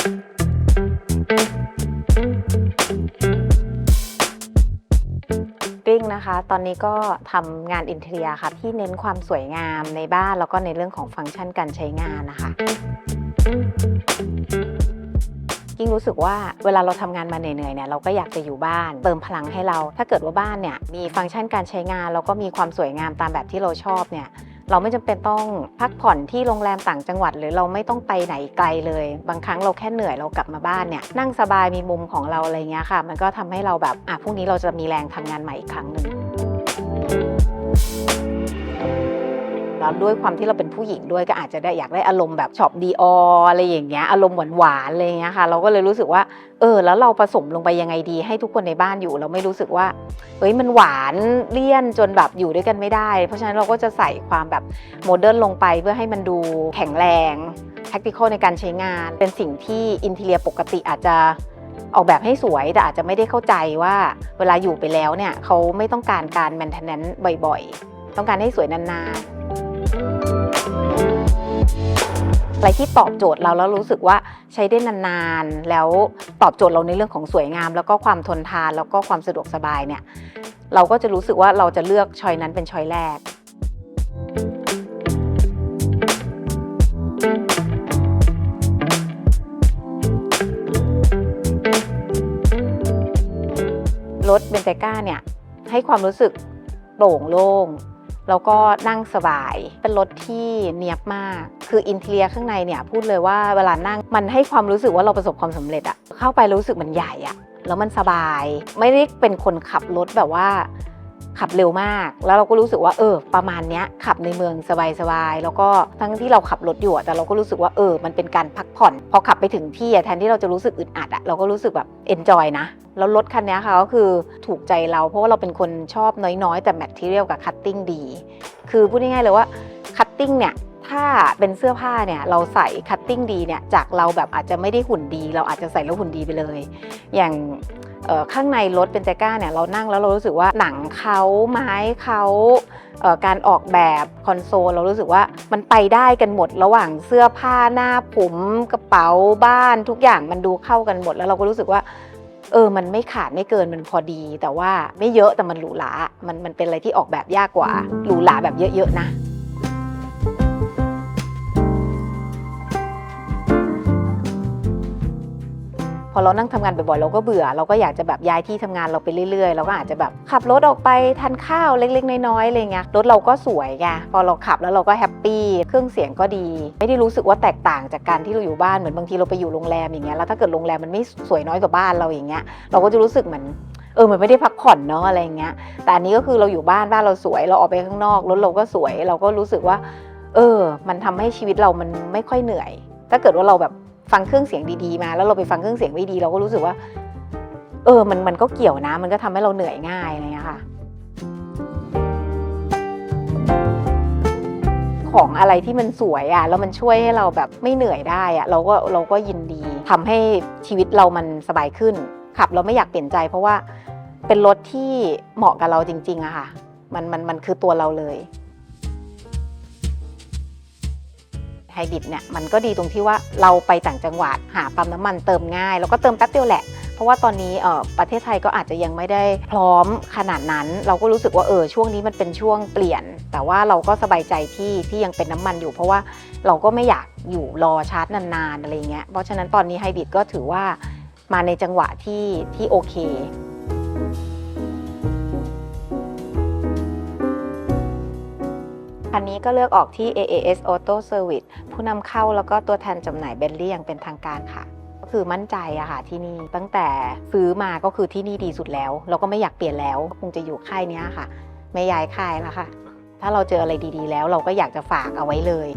ปิ้งนะคะ ตอนนี้ก็ทำงานอินเทียค่ะ ที่เน้นความสวยงามในบ้านแล้วก็ในเรื่องของฟังก์ชันการใช้งานนะคะิ่งรู้สึกว่าเวลาเราทำงานมาเหนื่อยๆเนี่ยเราก็อยากจะอยู่บ้านเติมพลังให้เรา ถ้าเกิดว่าบ้านเนี่ยมีฟังก์ชันการใช้งาน แล้วก็มีความสวยงามตามแบบที่เราชอบเนี่ย เราไม่จำเป็นต้องพักผ่อนที่โรงแรมต่างจังหวัด หรือเราไม่ต้องไปไหนไกลเลย บางครั้งเราแค่เหนื่อยเรากลับมาบ้านเนี่ยนั่งสบายมีมุมของเราอะไรเงี้ยค่ะ มันก็ทำให้เราแบบอะพรุ่งนี้เราจะมีแรงทำงานใหม่อีกครั้งหนึ่ง ด้วยความที่เราเป็นผู้หญิงด้วยก็อาจจะได้อยากได้อารมณ์แบบช็อปดีออะไรอย่างเงี้ยอารมณ์หวานๆอะไรอย่างเงี้ยค่ะ เราก็เลยรู้สึกว่า เออ แล้วเราผสมลงไปยังไงดี ให้ทุกคนในบ้านอยู่ เราไม่รู้สึกว่าเฮ้ยมันหวานเลี่ยนจนแบบอยู่ด้วยกันไม่ได้ เพราะฉะนั้นเราก็จะใส่ความแบบโมเดิร์นลงไปเพื่อให้มันดูแข็งแรง practical ในการใช้งาน เป็นสิ่งที่อินเทียปกติอาจจะออกแบบให้สวยแต่อาจจะไม่ได้เข้าใจว่าเวลาอยู่ไปแล้วเนี่ยเขาไม่ต้องการการ maintenance บ่อยๆ ต้องการให้สวยนานๆ อะไรที่ตอบโจทย์เราแล้วรู้สึกว่าใช้ได้นานๆ แล้วตอบโจทย์เราในเรื่องของสวยงาม แล้วก็ความทนทานแล้วก็ความสะดวกสบายเนี่ยเราก็จะรู้สึกว่าเราจะเลือกชอยนั้นเป็นชอยแรกรถเบนเตก้าเนี่ยให้ความรู้สึกโปร่งโล่ง แล้วก็นั่งสบาย เป็นรถที่เนียบมาก คืออินเทียข้างในเนี่ยพูดเลยว่าเวลานั่งมันให้ความรู้สึกว่าเราประสบความสำเร็จอะเข้าไปรู้สึกมันใหญ่อะแล้วมันสบาย ไม่ได้เป็นคนขับรถแบบว่าขับเร็วมาก แล้วเราก็รู้สึกว่าเออ ประมาณเนี้ยขับในเมืองสบายๆ แล้วก็ทั้งที่เราขับรถอยู่แต่เราก็รู้สึกว่าเออ มันเป็นการพักผ่อน พอขับไปถึงที่แทนที่เราจะรู้สึกอึดอัดอะเราก็รู้สึกแบบเอนจอยนะ แล้วรถคันนี้ค่ะก็คือถูกใจเราเพราะว่าเราเป็นคนชอบน้อยๆ แต่แมทเทียลกับคัตติ้งดี คือพูดง่ายๆเลยว่าคัตติ้งเนี่ยถ้าเป็นเสื้อผ้าเนี่ยเราใส่คัตติ้งดีเนี่ยจากเราแบบอาจจะไม่ได้หุ่นดี เราอาจจะใส่แล้วหุ่นดีไปเลย อย่างข้างในรถเป็นเจก้าเนี่ยเรานั่งแล้วเรารู้สึกว่าหนังเขาไม้เขาการออกแบบคอนโซลเรารู้สึกว่ามันไปได้กันหมดระหว่างเสื้อผ้าหน้าผมกระเป๋าบ้านทุกอย่างมันดูเข้ากันหมด แล้วเราก็รู้สึกว่า เออมันไม่ขาดไม่เกินมันพอดี แต่ว่าไม่เยอะแต่มันหรูหรามันมันเป็นอะไรที่ออกแบบยากกว่าหรูหราแบบเยอะๆนะ พอเรานั่งทำงานบ่อยๆเราก็เบื่อ เราก็อยากจะแบบย้ายที่ทำงานเราไปเรื่อยๆ เราก็อาจจะแบบขับรถออกไปทานข้าวเล็กๆ น้อยๆอะไรเงี้ยรถเราก็สวยไงพอเราขับแล้วเราก็แฮปปี้เครื่องเสียงก็ดี ไม่ได้รู้สึกว่าแตกต่างจากการที่เราอยู่บ้านเหมือนบางทีเราไปอยู่โรงแรมอย่างเงี้ยแล้วถ้าเกิดโรงแรมมันไม่สวยน้อยกว่าบ้านเราอย่างเงี้ยเราก็จะรู้สึกเหมือนเออ มันไม่ได้พักผ่อนเนาะอะไรเงี้ย แต่อันนี้ก็คือเราอยู่บ้านบ้านเราสวย เราออกไปข้างนอกรถเราก็สวย เราก็รู้สึกว่า เออ มันทำให้ชีวิตเรามันไม่ค่อยเหนื่อย ถ้าเกิดว่าเราแบบ ฟังเครื่องเสียงดีๆมา แล้วเราไปฟังเครื่องเสียงไม่ดี เราก็รู้สึกว่า เออมันมันก็เกี่ยวนะ มันก็ทำให้เราเหนื่อยง่ายอะไรเงี้ยค่ะ ของอะไรที่มันสวยอะ่ะแล้วมันช่วยให้เราแบบไม่เหนื่อยได้อะ่ะเราก็เราก็ยินดีทำให้ชีวิตเรามันสบายขึ้นขับเราไม่อยากเปลี่ยนใจ เพราะว่าเป็นรถที่เหมาะกับเราจริงๆอะค่ะมันมันมันคือตัวเราเลย ไฮบริดเนี่ยมันก็ดีตรงที่ว่าเราไปต่างจังหวัดหาปั๊มน้ำมันเติมง่าย แล้วก็เติมแป๊บเดียวแหละ เพราะว่าตอนนี้เอ่อประเทศไทยก็อาจจะยังไม่ได้พร้อมขนาดนั้น เราก็รู้สึกว่าเออช่วงนี้มันเป็นช่วงเปลี่ยน แต่ว่าเราก็สบายใจที่ที่ยังเป็นน้ำมันอยู่ เพราะว่าเราก็ไม่อยากอยู่รอชาร์จนานๆอะไรเงี้ยเพราะฉะนั้นตอนนี้ไฮบริดก็ถือว่ามาในจังหวะที่ที่โอเค คันนี้ก็เลือกออกที่ AAS Auto Service ผู้นำเข้าแล้วก็ตัวแทนจำหน่ายเบนลี่อย่างเป็นทางการค่ะ ก็คือมั่นใจอะค่ะที่นี่ตั้งแต่ซื้อมาก็คือที่นี่ดีสุดแล้ว เราก็ไม่อยากเปลี่ยนแล้ว คงจะอยู่ค่ายนี้ค่ะ ไม่ย้ายค่ายแล้วค่ะ ถ้าเราเจออะไรดีๆ แล้วเราก็อยากจะฝากเอาไว้เลย